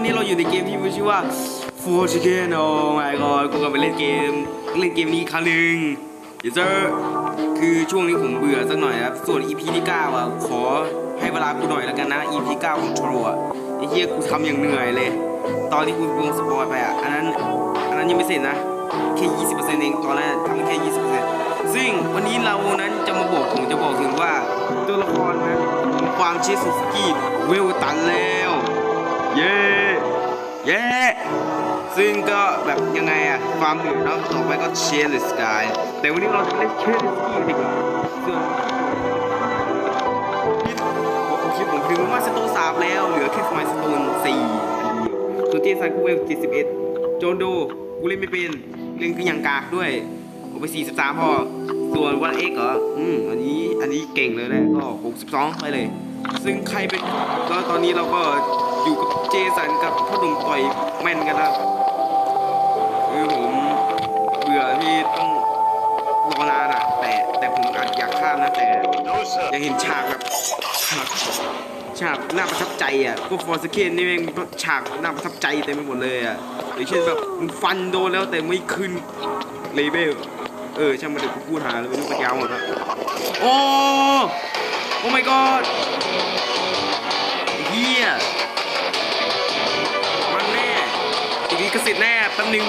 วันนี้เราอยู่ในเกมที่มีชื่อว่า Four Chicken โอ้ my god กูกำลับไปเล่นเกมเล่นเกมนี้ครั้งหนึ่งเดี๋ยวเจอคือช่วงนี้ผมเบื่อสักหน่อยครับ ส่วน EP ที่ 9 อะ ขอให้เวลากูหน่อยแล้วกันนะ EP 9ของโทรอะไอ้เหี้ยกูทำอย่างเหนื่อยเลย ตอนที่กูลงสปอยไปอะ อันนั้น อันนั้นยังไม่เสร็จนะ แค่ 20%เอง ตอนแรกทำแค่ 20%ซึ่งวันนี้เรานั้นจะมาบอกผมจะบอกถึงว่าตัวละครนั้นความเชิสุสกี้เวลตันแล้ว เย้ เย้ซึ่งก็แบบยังไงอะความเหนื่อยเนาะต่อไปก็เชียร์เลสกายแต่วันนี้เราจะเล่นเชียร์เลสกี้ดีกว่าส่วนที่โอเคผมถึงว่าสโตนสามแล้วเหลือแค่สมัยสโตนสี่อันเดียวส่วนเจสันกูเวลเจ็ดสิบเอ็ดโจนโดกูเล่นไม่เป็นเล่นคือย่างกากด้วยผมไปสี่สิบสามพอส่วนวันเอ็กเหรออืมอันนี้อันนี้เก่งเลยแหละก็หกสิบสองไปเลย ซึ่งใครเป็นก็ตอนนี้เราก็ อยู่กับเจสันกับพ่อหนุ่มต่อยแม่นกันแล้วคือผมเบื่อที่ต้องรอนานอะแต่แต่ผมอาจอยากข้ามนะแต่อยากเห็นฉากแบบฉากฉากน่าประทับใจอะพวกฟอร์สเคนนี่แม่งฉากน่าประทับใจเต็มไปหมดเลยอะอย่างเช่นแบบมึงฟันโดนแล้วแต่ไม่ขึ้นเลเวลเออช่างมันเดี๋ยวกูพูดหาเลยไม่รู้ปัญญาหมดแล้วโอ้โอ้ my god อีกนี้ก็เสร็จแน่แป๊บนึง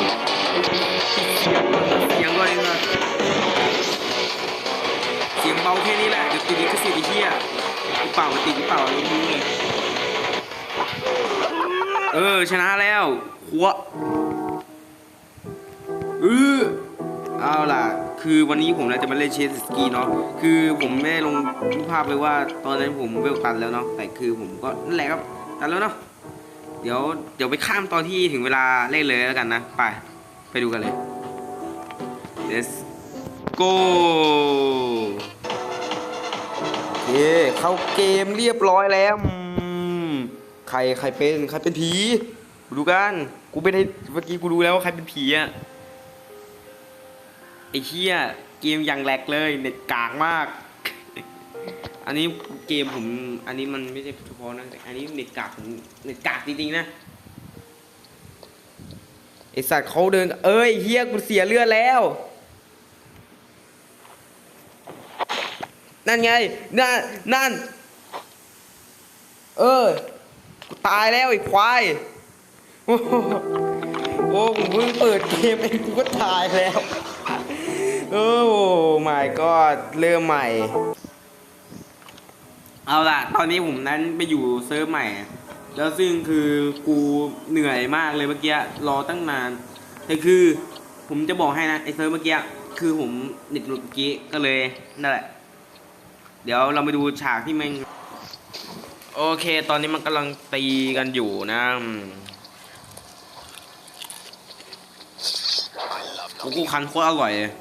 เสียงก็เลยนะเสียงเบาแค่นี้แหละเดี๋ยวตีนี้ก็เสร็จไอ้เฮียกูเปล่ามันตีกเปล่าเลยมึงเลยเออชนะแล้วหัวเออเอาล่ะ คือวันนี้ผมจะมาเล่นเชสสกีเนาะ คือผมไม่ได้ลงรูปภาพเลยว่าตอนนั้นผมเวลตันแล้วเนาะ แต่คือผมก็นั่นแหละครับ ตันแล้วเนาะ เดี๋ยวเดี๋ยวไปข้ามตอนที่ถึงเวลาเล่นเลยแล้วกันนะ ไปไปดูกันเลย let's go โอเคเข้าเกมเรียบร้อยแล้วใครใครเป็นใครเป็นผีดูกันกูเป็นไอเมื่อกี้กูรู้แล้วว่าใครเป็นผีอะไอ้เชี่ยเกมอย่างแหลกเลยเน็ตกากมาก อันนี้เกมผมอันนี้มันไม่ใช่เฉพาะนะแต่อันนี้เน็ตกากผมเน็ตกากจริงๆนะไอสัตว์เขาเดิน เอ้ยเฮียกูเสียเลือดแล้ว นั่นไง นั่นนั่น เออกูตายแล้วไอ้ควายโอ้โหผมเพิ่งเปิดเกมเองกูก็ตายแล้ว โอ้ my god เริ่มใหม่ เอาล่ะ ตอนนี้ผมนั้นไปอยู่เซิร์ฟใหม่ แล้วซึ่งคือกูเหนื่อยมากเลยเมื่อกี้รอตั้งนานแต่คือผมจะบอกให้นะไอเซิร์ฟเมื่อกี้คือผมเน็ตหลุดเมื่อกี้ก็เลยนั่นแหละ เดี๋ยวเราไปดูฉากที่แม่งโอเค ตอนนี้มันกำลังตีกันอยู่นะอืมกูคันโคตรอร่อยเลย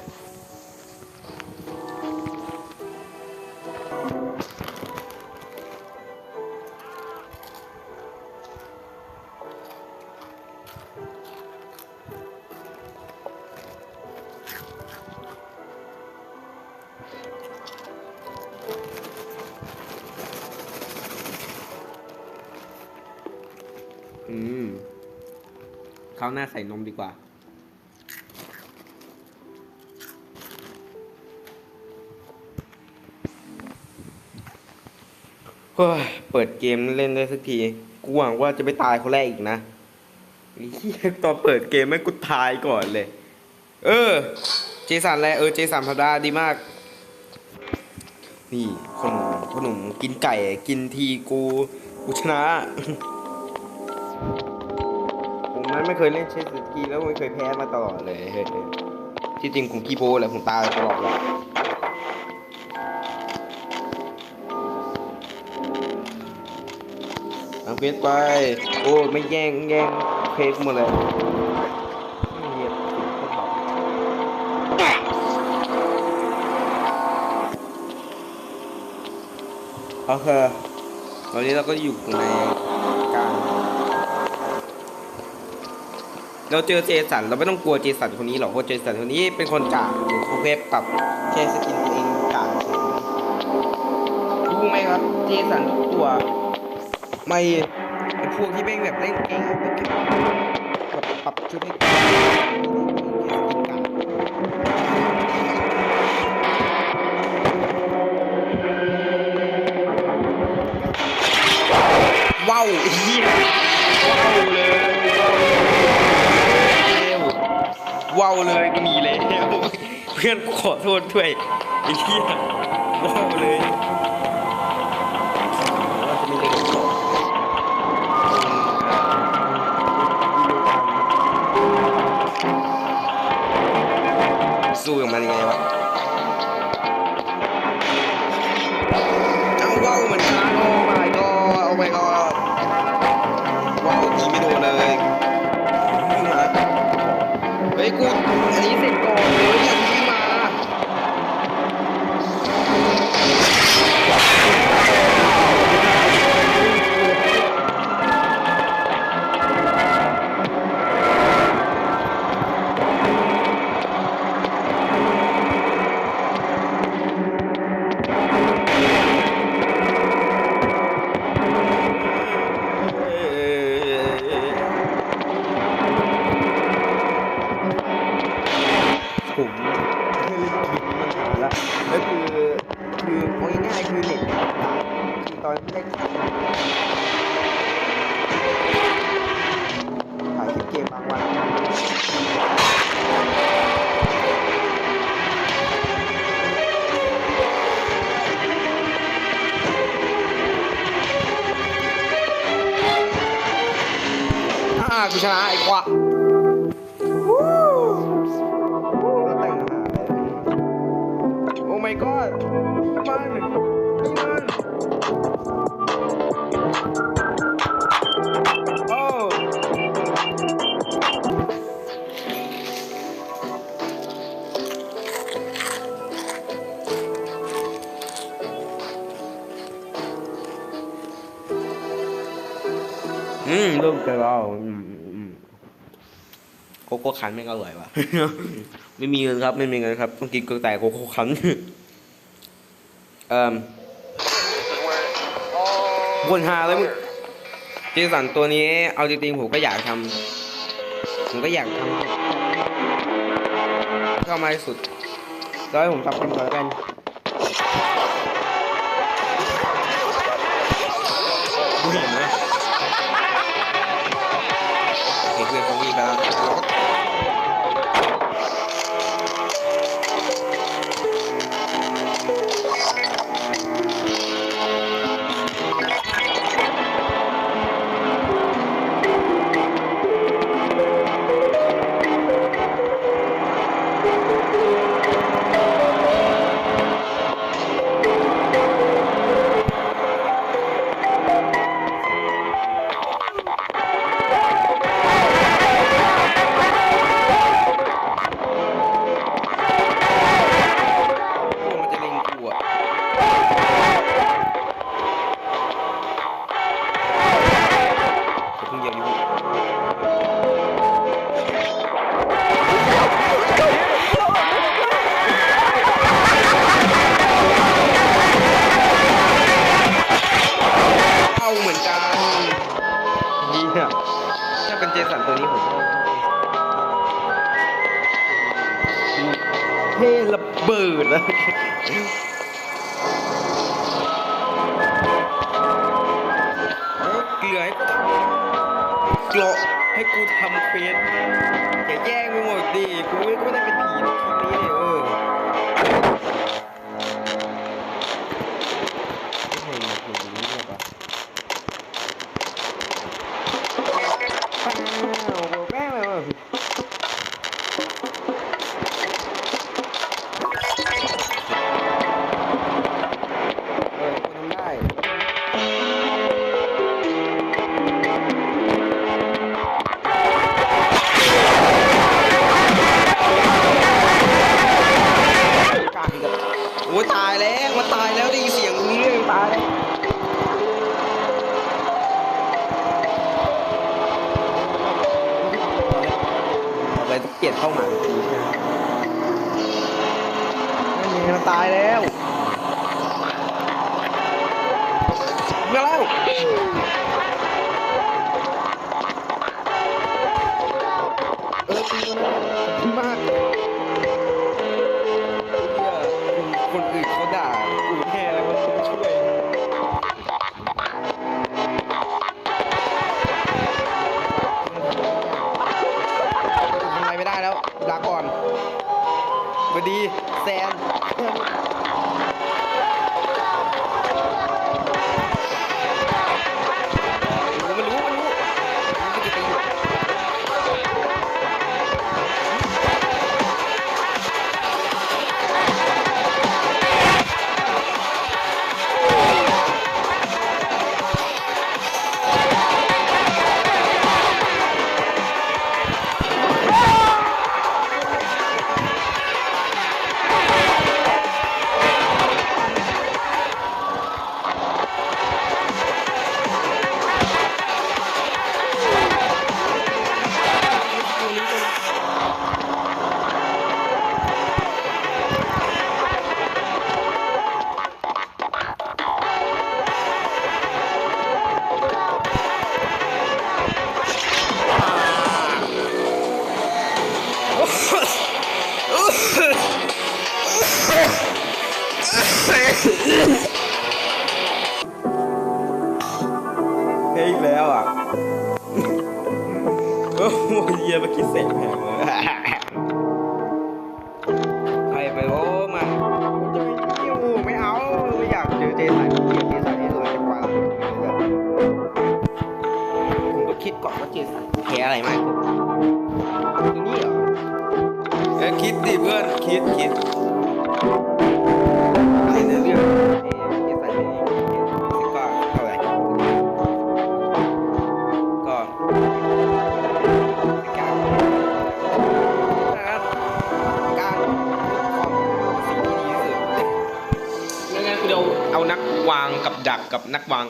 ขาวหน้าใส่นมดีกว่า เฮ้ย เปิดเกมเล่นได้สักที กูหวังว่าจะไม่ตายคนแรกอีกนะตอนเปิดเกมไม่กูตายก่อนเลย เออ เจสันแหละเออ เจสันพัดาดีมาก นี่ขนมขนมกินไก่กินทีกูกูชนะ มันไม่เคยเล่นเชสสกีแล้วไม่เคยแพ้มาตลอดเลย ที่จริงผมขี้โพแหละผมตายตลอดเลยเอาเพชรไป โอ้ไม่แย่งแย่งเพชรหมดเลยโคตรเบาโอเคตอนนี้เราก็อยู่ใน เราเจอเจสันเราไม่ต้องกลัวเจสันคนนี้หรอกเพราะเจสันคนนี้เป็นคนกางหรือเขาเว็บปรับแค่สกินตัวเองกางเฉยรู้ไหมครับ เจสันทุกตัว ไม่พวกที่แม่งแบบเล่นเก่งแบบแบบปรับชุดให้ว้าวเหี้ยว้าวเลย ว้าวเลยกูหนีแล้วเพื่อนกูขอโทษด้วยไอ้เหี้ยว้าวเลยว่าจะม่เล่นกับเขาสู้กับมันยังไงวะ อตอนไม่ได้ถ่ายคลิปเกมบางวันอ่ากูชนะไอ้ควะ อืมเริ่มเกินแล้วอืมอืมอืมโกโก้คันไม่งอร่อยว่ะ ไม่มีเงินครับ ไม่มีเงินครับ ต้องกินก็แต่โกโก้คันเอ่อวนหาเลยมึงเจสันตัวนี้ เอาจริงๆผมก็อยากทำผมก็อยากทำเข้ามาที่สุดแล้วให้ผมจับเป็นก่อนแล้วกัน เจสันตัวนี้ผมเท่ระเบิดนะเอ้ยเกลือให้กูเกลาะให้กูทำเควสอย่าแย่งไปหมดดิกูไม่ก็ได้เป็นผีในคลิปนี้เนี่ยเออ มากเหี้ยคนอื่น เยี่ยเมื่อกี้เสร็จแพงเลยใครไปโอ้มาจะไปเที่ยวไม่เอาไม่อยากเจอเจสันเกลียดเจสันที่สุดในจักรวาลคุณก็คิดก่อนว่าเจสันแพ้อะไรมากตัวนี้เหรอเออคิดดิเพื่อนคิดคิด นักวาง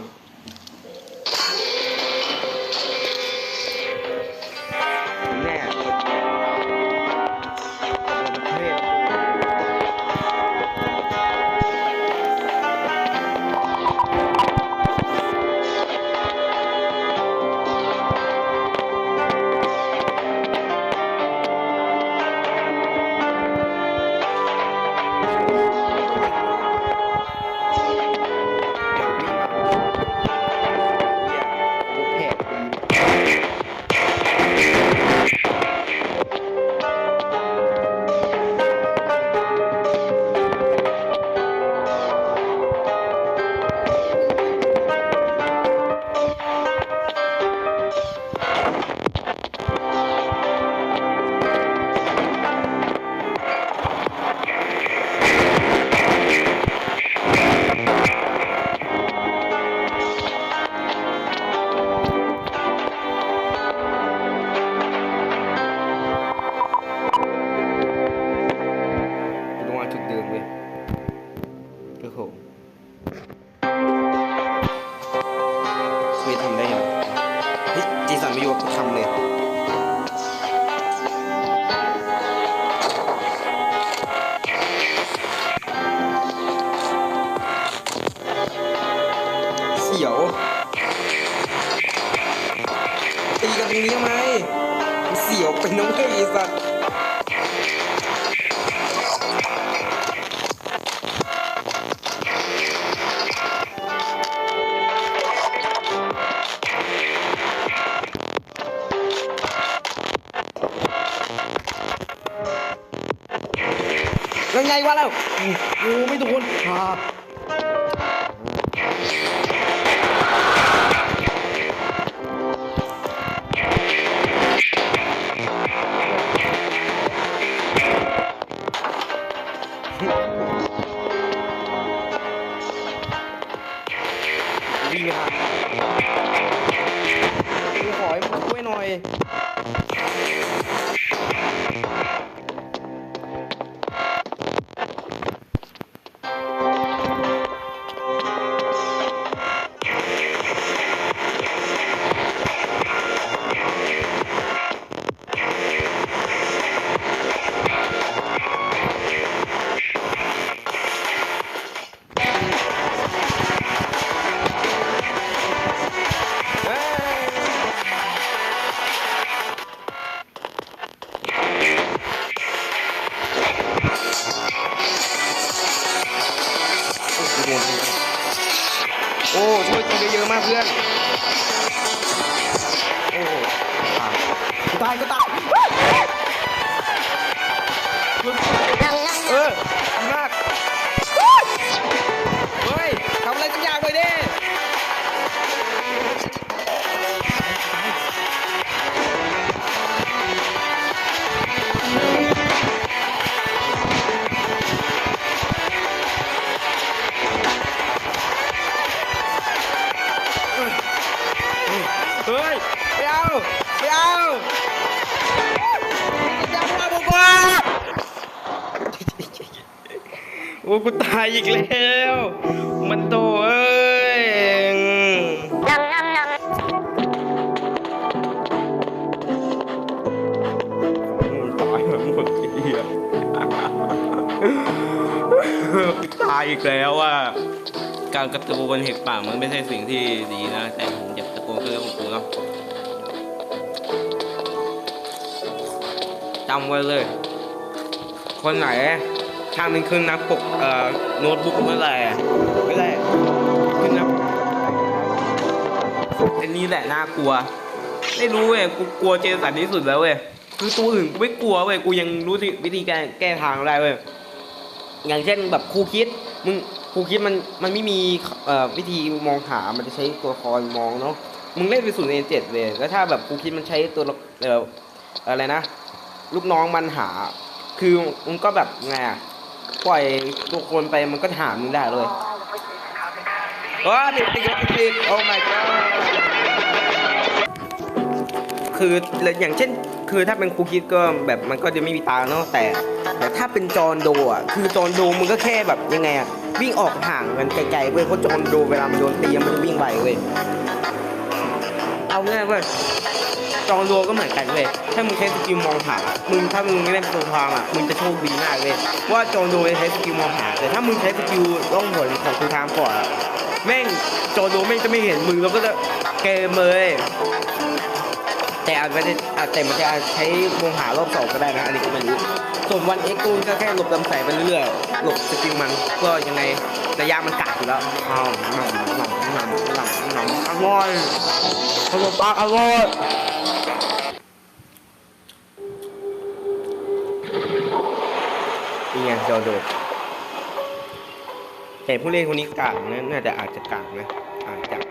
เสียวตีกันตรงนี้ทำไมมันเสียวไปน้องเฮ้ยสัตว์ยังไงวะแล้วโอ้ไม่โดนครับ วิ่งไปหากูขอให้มึงช่วยหน่อย โอ้ช่วยกูได้เยอะมากเพื่อน โอ้ตายก็ตาย อ้กูตายอีกแล้ว มันโตเอ้ยตายมาหมดทีอะตายอีกแล้วอะการกระตูบนเห็บป่ามันไม่ใช่สิ่งที่ดีนะ แต่ผมจะตะโกนก็เรื่องของกูเนาะจำไว้เลย คนไหน ถ้ามันขึ้นนับปกเอ่อโน้ตบุ๊กเมื่อไหร่อะไม่ได้ขึ้นนับอันนี้แหละน่ากลัว ไม่รู้เว้ยกูกลัวเจสันที่สุดแล้วเว้ยคือตัวอื่นกูไม่กลัวเว้ยกูยังรู้วิธีการแก้ทางได้เว้ยอย่างเช่นแบบครูคิดมึงครูคิดมันมันไม่มีเอ่อวิธีมองหา มันจะใช้ตัวละครมองเนาะมึงเล่นไปศูนย์เอเจ็ดเลยแล้วถ้าแบบครูคิดมันใช้ตัวเอ่ออะไรนะ ลูกน้องมันหา คือมึงก็แบบไงอะ ปล่อยตัวคนไปมันก็หามึงได้เลยว้าติดติดติดติดโอ้ my god คืออย่างเช่น คือถ้าเป็นครูคิดก็แบบมันก็จะไม่มีตาเนาะแต่แต่ถ้าเป็นจอนโดอะคือจอนโดมันก็แค่แบบยังไงอะวิ่งออกห่างกันไกลๆเว้ยเพราะจอนโดเวลามันโดนตีมันจะวิ่งไวเว้ยเอาง่ายเว้ย จอร์นโดก็เหมือนกันเว้ยถ้ามึงใช้สกิลมองหา มึงถ้ามึงไม่ได้เป็นตัวพางอะมึงจะโชคดีมากเว้ยเพราะว่าจอร์นโดใช้สกิลมองหา แต่ถ้ามึงใช้สกิลล่องหนของคุณทามก่อนอะแม่งจอร์นโดแม่งจะไม่เห็นมึงแล้วก็จะเกมเลยแต่อาจจะอาจแต่มันจะใช้วงหารอบสองก็ได้นะอันนี้ก็ไม่รู้ส่วนวันเอ็กซ์กูก็แค่หลบลำแสงไปเรื่อยๆหลบสกิลมันก็ยังไงระยะมันกัดอยู่แล้วอ้าวหน่ำหน่ำหน่ำหน่ำหน่ำอร่อยขนมปังอร่อย จอโดดแต่ผู้เล่นคนนี้กากนะ น่าจะอาจจะกากนะอาจจะนะ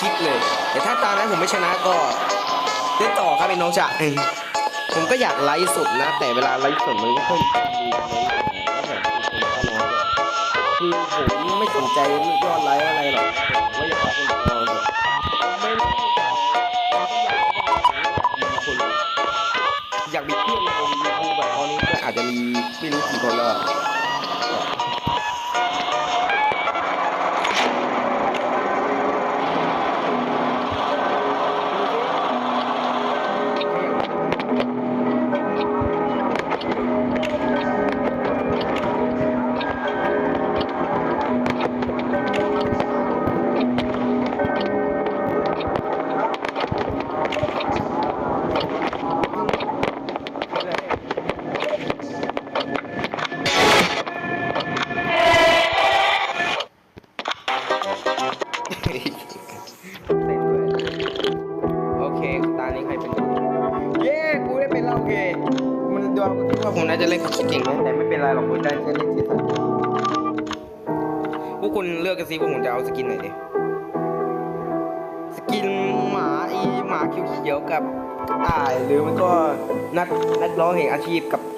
คลิปเลยแต่ถ้าตอนนั้นผมไม่ชนะก็เล่นต่อครับไอ้น้องจ๋าเอ้ยผมก็อยากไลฟ์สดนะ แต่เวลาไลฟ์สดมันไม่ค่อยมีคือผมไม่สนใจยอดไลฟ์อะไรหรอกผมว่าอยากให้คนรอไม่ได้อยากมีคนอยากมีเพื่อนในยูทูบแบบตอนนี้ก็อาจจะมีไม่รู้กี่คนแล้ว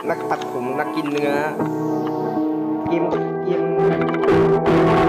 นักตัดผมนักกินเนื้อกินกิน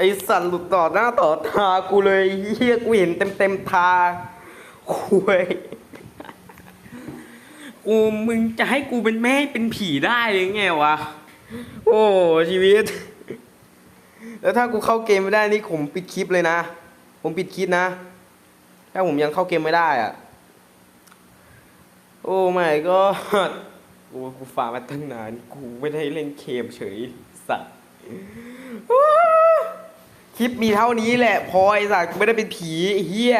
ไอสัตว์หลุดต่อหน้าต่อตากูเลยเฮียกูเห็นเต็มเต็มตาคุยกูมึงจะให้กูเป็นแม่เป็นผีได้หรือไงวะ โอ้ชีวิต แล้วถ้ากูเข้าเกมไม่ได้นี่ผมปิดคลิปเลยนะ ผมปิดคลิปนะ ถ้าผมยังเข้าเกมไม่ได้อะโอ้ไม่ก็กูกูฝ่ามาตั้งนาน กูไม่ได้เล่นเกมเฉยสัตว์ คลิปมีเท่านี้แหละพอไอ้สัตว์กูไม่ได้เป็นผีเฮีย